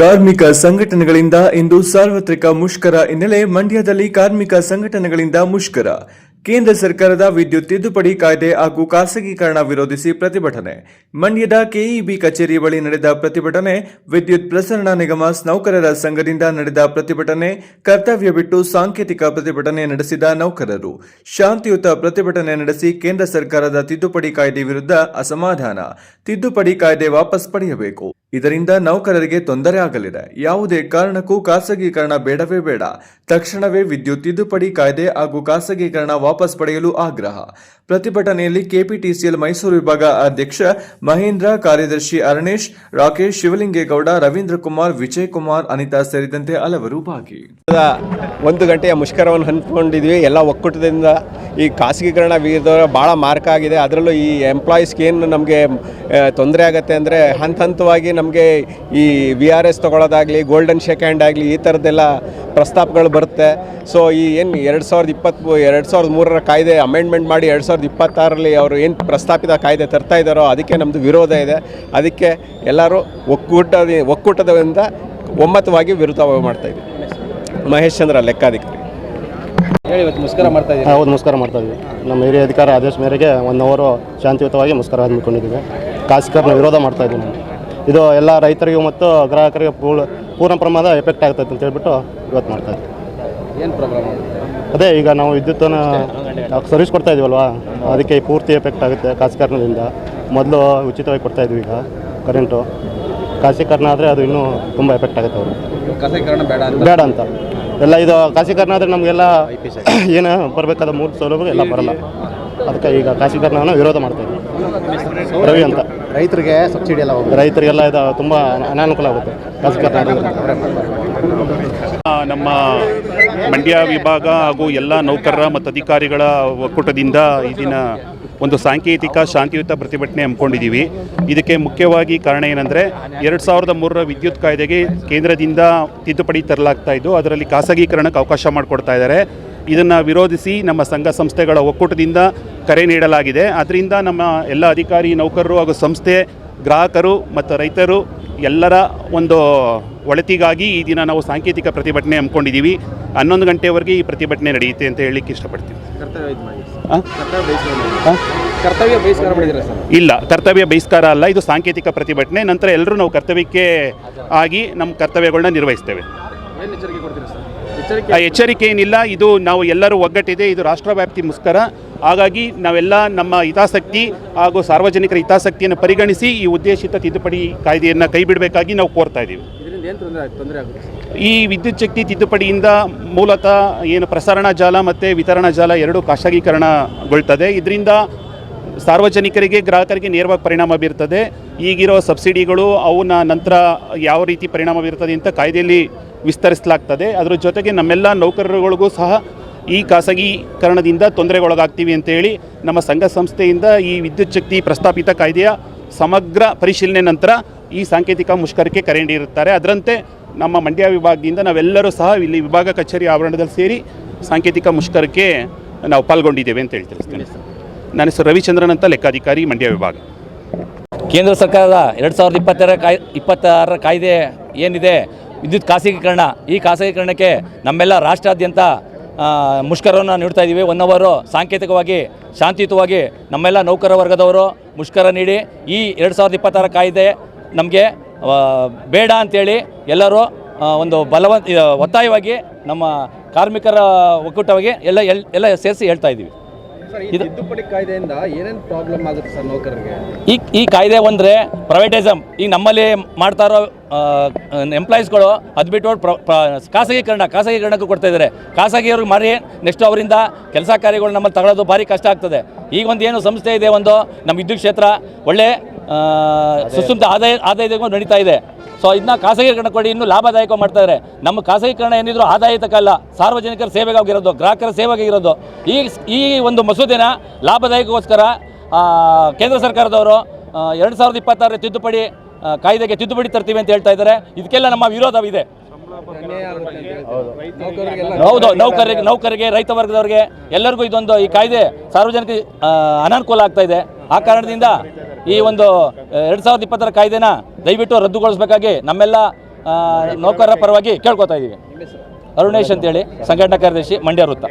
ಕಾರ್ಮಿಕ ಸಂಘಟನೆಗಳಿಂದ ಇಂದು ಸಾರ್ವತ್ರಿಕ ಮುಷ್ಕರ ಹಿನ್ನೆಲೆ ಮಂಡ್ಯದಲ್ಲಿ ಕಾರ್ಮಿಕ ಸಂಘಟನೆಗಳಿಂದ ಮುಷ್ಕರ. ಕೇಂದ್ರ ಸರ್ಕಾರದ ವಿದ್ಯುತ್ ತಿದ್ದುಪಡಿ ಕಾಯ್ದೆ ಹಾಗೂ ಖಾಸಗೀಕರಣ ವಿರೋಧಿಸಿ ಪ್ರತಿಭಟನೆ. ಮಂಡ್ಯದ ಕೆಇಬಿ ಕಚೇರಿ ಬಳಿ ನಡೆದ ಪ್ರತಿಭಟನೆ, ವಿದ್ಯುತ್ ಪ್ರಸರಣ ನಿಗಮ ನೌಕರರ ಸಂಘದಿಂದ ನಡೆದ ಪ್ರತಿಭಟನೆ, ಕರ್ತವ್ಯ ಬಿಟ್ಟು ಸಾಂಕೇತಿಕ ಪ್ರತಿಭಟನೆ ನಡೆಸಿದ ನೌಕರರು. ಶಾಂತಿಯುತ ಪ್ರತಿಭಟನೆ ನಡೆಸಿ ಕೇಂದ್ರ ಸರ್ಕಾರದ ತಿದ್ದುಪಡಿ ಕಾಯ್ದೆ ವಿರುದ್ಧ ಅಸಮಾಧಾನ. ತಿದ್ದುಪಡಿ ಕಾಯ್ದೆ ವಾಪಸ್ ಪಡೆಯಬೇಕು. ಇದರಿಂದ ನೌಕರರಿಗೆ ತೊಂದರೆ ಆಗಲಿದೆ. ಯಾವುದೇ ಕಾರಣಕ್ಕೂ ಖಾಸಗೀಕರಣ ಬೇಡವೇ ಬೇಡ. ತಕ್ಷಣವೇ ವಿದ್ಯುತ್ ತಿದ್ದುಪಡಿ ಕಾಯ್ದೆ ಹಾಗೂ ಖಾಸಗೀಕರಣ ವಾಪಸ್ ಪಡೆಯಲು ಆಗ್ರಹ. ಪ್ರತಿಭಟನೆಯಲ್ಲಿ ಕೆಪಿಟಿಸಿಎಲ್ ಮೈಸೂರು ವಿಭಾಗ ಅಧ್ಯಕ್ಷ ಮಹೇಂದ್ರ, ಕಾರ್ಯದರ್ಶಿ ಅರಣೇಶ್ ರಾಕೇಶ್ ಶಿವಲಿಂಗೇಗೌಡ, ರವೀಂದ್ರ ಕುಮಾರ್, ವಿಜಯ್ ಕುಮಾರ್, ಅನಿತಾ ಸೇರಿದಂತೆ ಹಲವರು ಭಾಗಿ. ಒಂದು ಗಂಟೆಯ ಮುಷ್ಕರವನ್ನು ಹಂಚಿಕೊಂಡಿದ್ವಿ ಎಲ್ಲ ಒಕ್ಕೂಟದಿಂದ ಈ ಖಾಸಗೀಕರಣ ವಿರುದ್ಧ ಭಾಳ ಮಾರ್ಕ್ ಆಗಿದೆ. ಅದರಲ್ಲೂ ಈ ಎಂಪ್ಲಾಯೀಸ್ಗೆ ಏನು ನಮಗೆ ತೊಂದರೆ ಆಗುತ್ತೆ ಅಂದರೆ ಹಂತ ಹಂತವಾಗಿ ನಮಗೆ ಈ ವಿ ಆರ್ ಎಸ್ ತೊಗೊಳೋದಾಗಲಿ ಗೋಲ್ಡನ್ ಶೇಕ್ ಹ್ಯಾಂಡ್ ಆಗಲಿ ಈ ಥರದ್ದೆಲ್ಲ ಪ್ರಸ್ತಾಪಗಳು ಬರುತ್ತೆ. ಸೊ ಈ ಏನು ಎರಡು ಸಾವಿರದ ಇಪ್ಪತ್ತ್ ಎರಡು ಸಾವಿರದ ಮೂರರ ಕಾಯ್ದೆ ಅಮೆಂಡ್ಮೆಂಟ್ ಮಾಡಿ ಎರಡು ಸಾವಿರದ ಇಪ್ಪತ್ತಾರರಲ್ಲಿ ಅವರು ಏನು ಪ್ರಸ್ತಾಪಿತ ಕಾಯ್ದೆ ತರ್ತಾ ಇದ್ದಾರೋ ಅದಕ್ಕೆ ನಮ್ಮದು ವಿರೋಧ ಇದೆ. ಅದಕ್ಕೆ ಎಲ್ಲರೂ ಒಕ್ಕೂಟ ಒಕ್ಕೂಟದಿಂದ ಒಮ್ಮತವಾಗಿ ವಿರುದ್ಧ ಮಾಡ್ತಾಯಿದ್ವಿ ಮಹೇಶ್ ಚಂದ್ರ ಲೆಕ್ಕಾಧಿಕಾರಿ. ಹೇಳಿ ಇವತ್ತು ಮುಸ್ಕರ ಮಾಡ್ತಾ ಇದ್ದೀವಿ ಹೌದು ಮುಸ್ಕರ ಮಾಡ್ತಾ ಇದ್ದೀವಿ. ನಮ್ಮ ಹಿರಿಯ ಅಧಿಕಾರ ಆದೇಶ ಮೇರೆಗೆ ಒನ್ ಅವರು ಶಾಂತಿಯುತವಾಗಿ ಮುಸ್ಕರ ಹಮ್ಮಿಕೊಂಡಿದ್ದೀವಿ ಖಾಸಗೀಕರಣ ವಿರೋಧ ಮಾಡ್ತಾ ಇದ್ದೀನಿ. ಇದು ಎಲ್ಲ ರೈತರಿಗೂ ಮತ್ತು ಗ್ರಾಹಕರಿಗೆ ಪೂರ್ಣ ಪೂರ್ಣ ಪ್ರಮಾಣದ ಎಫೆಕ್ಟ್ ಆಗ್ತೈತೆ ಅಂತ ಹೇಳ್ಬಿಟ್ಟು ಇವತ್ತು ಮಾಡ್ತಾ ಇದ್ದೀನಿ. ಏನು ಪ್ರಾಬ್ಲಮ್ ಅದೇ ಈಗ ನಾವು ವಿದ್ಯುತ್ತನ್ನು ಸರ್ವಿಸ್ ಕೊಡ್ತಾ ಇದೀವಲ್ವಾ? ಅದಕ್ಕೆ ಪೂರ್ತಿ ಎಫೆಕ್ಟ್ ಆಗುತ್ತೆ ಖಾಸಗೀಕರಣದಿಂದ. ಮೊದಲು ಉಚಿತವಾಗಿ ಕೊಡ್ತಾ ಇದ್ವಿ ಈಗ ಕರೆಂಟು ಖಾಸಗೀಕರಣ ಆದರೆ ಅದು ಇನ್ನೂ ತುಂಬ ಎಫೆಕ್ಟ್ ಆಗುತ್ತೆ ಅವರು ಖಾಸಗೀಕರಣ ಬೇಡ ಅಂತ? ಬೇಡ ಅಂತ. ಎಲ್ಲ ಇದು ಖಾಸಗೀಕರಣ ಆದರೆ ನಮಗೆಲ್ಲ ಏನು ಬರಬೇಕಾದ ಮೂರು ಸೌಲಭ್ಯ ಎಲ್ಲ ಬರಲ್ಲ. ಅದಕ್ಕೆ ಈಗ ಖಾಸಗೀಕರಣವನ್ನು ವಿರೋಧ ಮಾಡ್ತಾ ಇದ್ದೀವಿ ರವಿ ಅಂತ. ರೈತರಿಗೆ ಸಬ್ಸಿಡಿ ಎಲ್ಲ ಹೋಗುತ್ತೆ. ರೈತರಿಗೆಲ್ಲ ಇದು ತುಂಬ ಅನಾನುಕೂಲ ಆಗುತ್ತೆ. ನಮ್ಮ ಮಂಡ್ಯ ವಿಭಾಗ ಹಾಗೂ ಎಲ್ಲ ನೌಕರರ ಮತ್ತು ಅಧಿಕಾರಿಗಳ ಒಕ್ಕೂಟದಿಂದ ಈ ದಿನ ಒಂದು ಸಾಂಕೇತಿಕ ಶಾಂತಿಯುತ ಪ್ರತಿಭಟನೆ ಹಮ್ಮಿಕೊಂಡಿದ್ದೀವಿ. ಇದಕ್ಕೆ ಮುಖ್ಯವಾಗಿ ಕಾರಣ ಏನಂದರೆ ಎರಡು ಸಾವಿರದ ಮೂರರ ವಿದ್ಯುತ್ ಕಾಯ್ದೆಗೆ ಕೇಂದ್ರದಿಂದ ತಿದ್ದುಪಡಿ ತರಲಾಗ್ತಾ ಇದ್ದು ಅದರಲ್ಲಿ ಖಾಸಗೀಕರಣಕ್ಕೆ ಅವಕಾಶ ಮಾಡಿಕೊಡ್ತಾ ಇದ್ದಾರೆ. ಇದನ್ನು ವಿರೋಧಿಸಿ ನಮ್ಮ ಸಂಘ ಸಂಸ್ಥೆಗಳ ಒಕ್ಕೂಟದಿಂದ ಕರೆ ನೀಡಲಾಗಿದೆ. ಅದರಿಂದ ನಮ್ಮ ಎಲ್ಲ ಅಧಿಕಾರಿ ನೌಕರರು ಹಾಗೂ ಸಂಸ್ಥೆ ಗ್ರಾಹಕರು ಮತ್ತು ರೈತರು ಎಲ್ಲರ ಒಂದು ಒಳತಿಗಾಗಿ ಈ ದಿನ ನಾವು ಸಾಂಕೇತಿಕ ಪ್ರತಿಭಟನೆ ಹಮ್ಮಿಕೊಂಡಿದ್ದೀವಿ. ಹನ್ನೊಂದು ಗಂಟೆವರೆಗೆ ಈ ಪ್ರತಿಭಟನೆ ನಡೆಯುತ್ತೆ ಅಂತ ಹೇಳಲಿಕ್ಕೆ ಇಷ್ಟಪಡ್ತೀನಿ. ಇಲ್ಲ ಕರ್ತವ್ಯ ಬಹಿಷ್ಕಾರ ಅಲ್ಲ ಇದು ಸಾಂಕೇತಿಕ ಪ್ರತಿಭಟನೆ. ನಂತರ ಎಲ್ಲರೂ ನಾವು ಕರ್ತವ್ಯಕ್ಕೆ ಆಗಿ ನಮ್ಮ ಕರ್ತವ್ಯಗಳನ್ನ ನಿರ್ವಹಿಸ್ತೇವೆ. ಎಚ್ಚರಿಕೆ? ಏನಿಲ್ಲ. ಇದು ನಾವು ಎಲ್ಲರೂ ಒಗ್ಗಟ್ಟಿದೆ. ಇದು ರಾಷ್ಟ್ರವ್ಯಾಪ್ತಿ ಮುಸ್ಕರ ಹಾಗಾಗಿ ನಾವೆಲ್ಲ ನಮ್ಮ ಹಿತಾಸಕ್ತಿ ಹಾಗೂ ಸಾರ್ವಜನಿಕರ ಹಿತಾಸಕ್ತಿಯನ್ನು ಪರಿಗಣಿಸಿ ಈ ಉದ್ದೇಶಿತ ತಿದ್ದುಪಡಿ ಕಾಯ್ದೆಯನ್ನು ಕೈ ಬಿಡಬೇಕಾಗಿ ನಾವು ಕೋರ್ತಾ ಇದ್ದೀವಿ. ಏನು ತೊಂದರೆ ತೊಂದರೆ ಆಗುತ್ತೆ? ಈ ವಿದ್ಯುತ್ ಶಕ್ತಿ ತಿದ್ದುಪಡಿಯಿಂದ ಮೂಲತಃ ಏನು ಪ್ರಸರಣ ಜಾಲ ಮತ್ತು ವಿತರಣಾ ಜಾಲ ಎರಡೂ ಖಾಸಗೀಕರಣಗೊಳ್ತದೆ. ಇದರಿಂದ ಸಾರ್ವಜನಿಕರಿಗೆ ಗ್ರಾಹಕರಿಗೆ ನೇರವಾಗಿ ಪರಿಣಾಮ ಬೀರ್ತದೆ. ಈಗಿರೋ ಸಬ್ಸಿಡಿಗಳು ಅವನ್ನ ನಂತರ ಯಾವ ರೀತಿ ಪರಿಣಾಮ ಬೀರ್ತದೆ ಅಂತ ಕಾಯ್ದೆಯಲ್ಲಿ ವಿಸ್ತರಿಸಲಾಗ್ತದೆ. ಅದರ ಜೊತೆಗೆ ನಮ್ಮೆಲ್ಲ ನೌಕರರುಗಳಿಗೂ ಸಹ ಈ ಖಾಸಗೀಕರಣದಿಂದ ತೊಂದರೆಗೊಳಗಾಗ್ತೀವಿ ಅಂತೇಳಿ ನಮ್ಮ ಸಂಘ ಸಂಸ್ಥೆಯಿಂದ ಈ ವಿದ್ಯುತ್ ಶಕ್ತಿ ಪ್ರಸ್ತಾಪಿತ ಕಾಯ್ದೆಯ ಸಮಗ್ರ ಪರಿಶೀಲನೆ ನಂತರ ಈ ಸಾಂಕೇತಿಕ ಮುಷ್ಕರಕ್ಕೆ ಕರೆ ನೀಡಿರುತ್ತಾರೆ. ಅದರಂತೆ ನಮ್ಮ ಮಂಡ್ಯ ವಿಭಾಗದಿಂದ ನಾವೆಲ್ಲರೂ ಸಹ ಇಲ್ಲಿ ವಿಭಾಗ ಕಚೇರಿ ಆವರಣದಲ್ಲಿ ಸೇರಿ ಸಾಂಕೇತಿಕ ಮುಷ್ಕರಕ್ಕೆ ನಾವು ಪಾಲ್ಗೊಂಡಿದ್ದೇವೆ ಅಂತ ಹೇಳಿ ತಿಳಿಸ್ತೇನೆ ನನ್ನ ಹೆಸರು ರವಿಚಂದ್ರನ್ ಅಂತ ಲೆಕ್ಕಾಧಿಕಾರಿ ಮಂಡ್ಯ ವಿಭಾಗ. ಕೇಂದ್ರ ಸರ್ಕಾರದ ಎರಡು ಸಾವಿರದ ಇಪ್ಪತ್ತರ ಕಾಯ್, ಇಪ್ಪತ್ತಾರರ ಕಾಯ್ದೆ ಏನಿದೆ? ವಿದ್ಯುತ್ ಖಾಸಗೀಕರಣ. ಈ ಖಾಸಗೀಕರಣಕ್ಕೆ ನಮ್ಮೆಲ್ಲ ರಾಷ್ಟ್ರಾದ್ಯಂತ ಮುಷ್ಕರವನ್ನು ನೀಡ್ತಾ ಇದ್ದೀವಿ ಒನ್ ಅವರು ಸಾಂಕೇತಿಕವಾಗಿ, ಶಾಂತಿಯುತವಾಗಿ ನಮ್ಮೆಲ್ಲ ನೌಕರ ವರ್ಗದವರು ಮುಷ್ಕರ ನೀಡಿ, ಈ ಎರಡು ಸಾವಿರದ ಇಪ್ಪತ್ತಾರ ಕಾಯ್ದೆ ನಮಗೆ ಬೇಡ ಅಂತೇಳಿ ಎಲ್ಲರೂ ಒಂದು ಬಲವಂತ, ಒತ್ತಾಯವಾಗಿ ನಮ್ಮ ಕಾರ್ಮಿಕರ ಒಕ್ಕೂಟವಾಗಿ ಎಲ್ಲ ಎಲ್, ಎಲ್ಲ ಸೇರಿಸಿ ಹೇಳ್ತಾ ಇದ್ದೀವಿ ತಿದ್ದುಪಡಿ ಕಾಯ್ದೆಯಿಂದ ಏನೇನು ಪ್ರಾಬ್ಲಮ್ ಆಗುತ್ತೆ ಸರ್ ನೌಕರರಿಗೆ? ಈ ಈ ಕಾಯ್ದೆ ಒಂದರೆ ಪ್ರೈವೇಟೈಸಮ್ ಈಗ ನಮ್ಮಲ್ಲಿ ಮಾಡ್ತಾ ಇರೋ ಎಂಪ್ಲಾಯೀಸ್ಗಳು ಅದು ಬಿಟ್ಟು ಖಾಸಗೀಕರಣ ಖಾಸಗೀಕರಣಕ್ಕೂ ಕೊಡ್ತಾ ಇದ್ದಾರೆ. ಖಾಸಗಿಯವ್ರಿಗೆ ಮಾರಿ ನೆಕ್ಸ್ಟ್ ಅವರಿಂದ ಕೆಲಸ ಕಾರ್ಯಗಳು ನಮ್ಮಲ್ಲಿ ತಗೊಳ್ಳೋದು ಭಾರಿ ಕಷ್ಟ ಆಗ್ತದೆ. ಈಗ ಒಂದು ಏನು ಸಂಸ್ಥೆ ಇದೆ ಒಂದು ನಮ್ಮ ವಿದ್ಯುತ್ ಕ್ಷೇತ್ರ ಒಳ್ಳೆ ಸುಸಂತ ಆದಾಯ ಆದಾಯದ ನಡೀತಾ ಇದೆ. ಸೊ ಇದನ್ನ ಖಾಸಗೀಕರಣ ಕೊಡಿ, ಇನ್ನೂ ಲಾಭದಾಯಕ ಮಾಡ್ತಾ ಇದ್ದಾರೆ ನಮ್ಮ ಖಾಸಗೀಕರಣ ಏನಿದ್ರು ಆದಾಯತಕ್ಕಲ್ಲ ಸಾರ್ವಜನಿಕರ ಸೇವೆಗಾಗಿರೋದು, ಗ್ರಾಹಕರ ಸೇವೆಗಾಗಿರೋದು. ಈ ಈ ಒಂದು ಮಸೂದೆನ ಲಾಭದಾಯಕಗೋಸ್ಕರ ಕೇಂದ್ರ ಸರ್ಕಾರದವರು ಎರಡು ಸಾವಿರದ ಇಪ್ಪತ್ತಾರರ ತಿದ್ದುಪಡಿ ಕಾಯ್ದೆಗೆ ತಿದ್ದುಪಡಿ ತರ್ತೀವಿ ಅಂತ ಹೇಳ್ತಾ ಇದ್ದಾರೆ ಇದಕ್ಕೆಲ್ಲ ನಮ್ಮ ವಿರೋಧವಿದೆ. ಹೌದು, ನೌಕರರಿಗೆ ನೌಕರಿಗೆ ರೈತ ವರ್ಗದವರಿಗೆ ಎಲ್ಲರಿಗೂ ಇದೊಂದು ಈ ಕಾಯ್ದೆ ಸಾರ್ವಜನಿಕ ಅನಾನುಕೂಲ ಆಗ್ತಾ ಇದೆ. ಆ ಕಾರಣದಿಂದ ಈ ಒಂದು ಎರಡು ಸಾವಿರದ ಇಪ್ಪತ್ತರ ಕಾಯ್ದೆನ ದಯವಿಟ್ಟು ರದ್ದುಗೊಳಿಸಬೇಕಾಗಿ ನಮ್ಮೆಲ್ಲ ನೌಕರರ ಪರವಾಗಿ ಕೇಳ್ಕೊತಾ ಇದ್ದೀವಿ ಅರುಣೇಶ್ ಅಂತೇಳಿ, ಸಂಘಟನಾ ಕಾರ್ಯದರ್ಶಿ ಮಂಡ್ಯ ವೃತ್ತ.